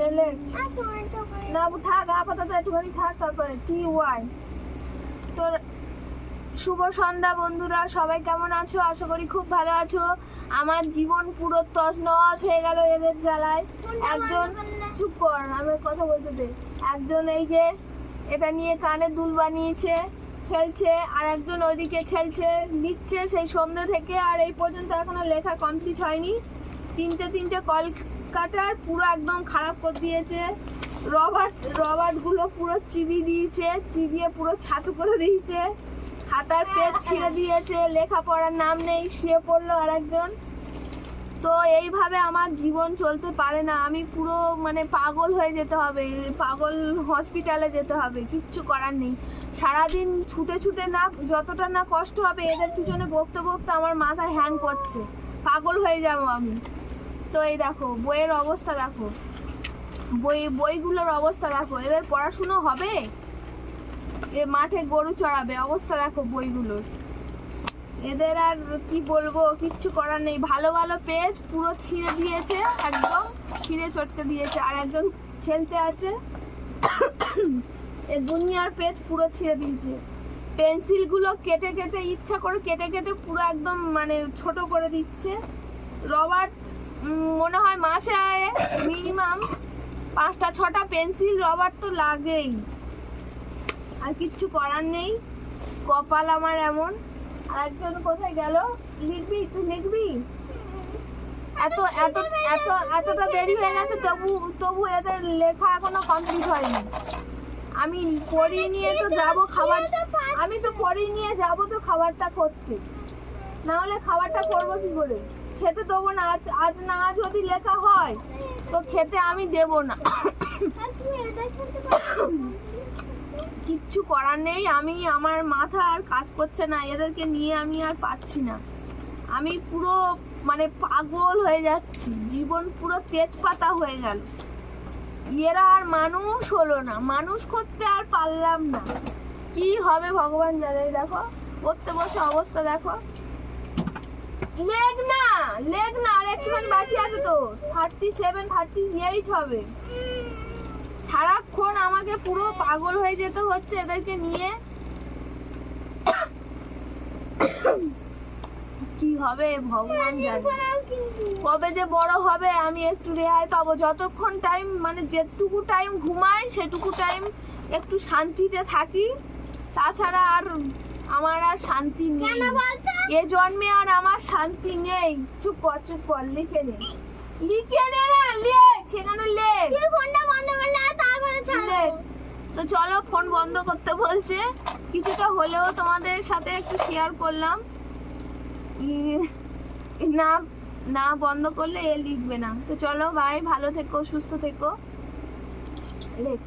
নেলে না থাক, আপাতত একটুখানি থাক, তারপরে টি ওয়াই তোর শুভ সন্ধ্যা, বন্ধুরা, সবাই কেমন আছো? আশা করি খুব ভালো আছো। আমার জীবন পুরো তস তছনছ হয়ে গেল এদের জ্বালায়। একজন, চুপ কর, আমি কথা বলতে দে। একজন এই যে, এটা নিয়ে কানে দুল বানিয়েছে, খেলছে, আর একজন ওইদিকে খেলছে, লিখছে সেই সন্ধ্যে থেকে, আর এই পর্যন্ত এখনও লেখা কমপ্লিট হয়নি। তিনটে তিনটে কলকাটার পুরো একদম খারাপ করে দিয়েছে। রবার্ট রবার্টগুলো পুরো চিবি দিয়েছে, চিবিয়ে পুরো ছাতু করে দিয়েছে। খাতার পেজ ছিঁড়ে দিয়েছে, লেখাপড়ার নাম নেই, শুয়ে পড়ল আর একজন তো এইভাবে আমার জীবন চলতে পারে না। আমি পুরো মানে পাগল হয়ে যেতে হবে, পাগল হসপিটালে যেতে হবে, কিচ্ছু করার নেই। সারাদিন ছুটে ছুটে না, যতটা না কষ্ট হবে, এদের পিছনে বকতে বকতে আমার মাথা হ্যাং করছে। পাগল হয়ে যাব আমি। তো এই দেখো, বইয়ের অবস্থা দেখো। বই, বইগুলোর অবস্থা দেখো। এদের পড়াশুনো হবে? এ মাঠে গরু চড়াবে, অবস্থা দেখো বইগুলোর। এদের আর কি বলব, কিচ্ছু করার নেই। ভালো ভালো পেজ পুরো ছিঁড়ে দিয়েছে, একদম ছিঁড়ে চটকে দিয়েছে। আর একজন খেলতে আছে, এ দুনিয়ার পেজ পুরো ছিঁড়ে দিয়েছে। পেন্সিলগুলো কেটে কেটে, ইচ্ছা করে কেটে কেটে পুরো একদম মানে ছোট করে দিচ্ছে। রবার্ট মনে হয় মাসে মিনিমাম পাঁচটা, ছটা পেন্সিল রবার তো লাগেই। আর কিচ্ছু করার নেই। কপাল আমার এমন। আর একজন কোথায় গেল? লিখবি, তুই লিখবি? এত এত এত, এতটা দেরি হয়ে গেছে, তবু তবু এদের লেখা এখনও কমপ্লিট হয়নি। আমি পড়িয়ে নিয়ে তো যাব খাবার, আমি তো পড়িয়ে নিয়ে যাব তো খাবারটা করতে। না হলে খাবারটা করব কি করে? খেতে দেবো না, আজ আজ না যদি লেখা হয়, তো খেতে আমি দেব না। কিচ্ছু করার নেই, আমি আমার মাথা আর কাজ করছে না, এদেরকে নিয়ে আমি আর পাচ্ছি না। আমি পুরো মানে পাগল হয়ে যাচ্ছি, জীবন পুরো তেজপাতা হয়ে গেল। এরা আর মানুষ হলো না, মানুষ করতে আর পারলাম না। কি হবে ভগবান জানে, দেখো পড়তে বসে অবস্থা, দেখো। লেগ না লেগ না, আর একটুখানি বাকি আছে তো। থার্টি সেভেন থার্টি এইট হবে। সারাক্ষণ আমাকে পুরো পাগল হয়ে যেতে হচ্ছে এদেরকে নিয়ে। কি হবে ভগবান জানে। কবে যে বড় হবে আমি একটু রেহাই পাবো। যতক্ষণ টাইম মানে যেটুকু টাইম ঘুমাই, সেটুকু টাইম একটু শান্তিতে থাকি। তাছাড়া আর আমার আর শান্তি নেই। এ জন্মে আর আমার শান্তি নেই। চুপ কর চুপ কর লিখে নে। লিখে নে না লেখ এখানে লেখ। তুই ফোনটা বন্ধ করলে আর তারপরে লেখ। তো চলো ফোন বন্ধ করতে বলছে। কিছুটা হলেও তোমাদের সাথে একটু শেয়ার করলাম। না না বন্ধ করলে এ লিখবে না। তো চলো ভাই ভালো থেকো সুস্থ থেকো। লেখ।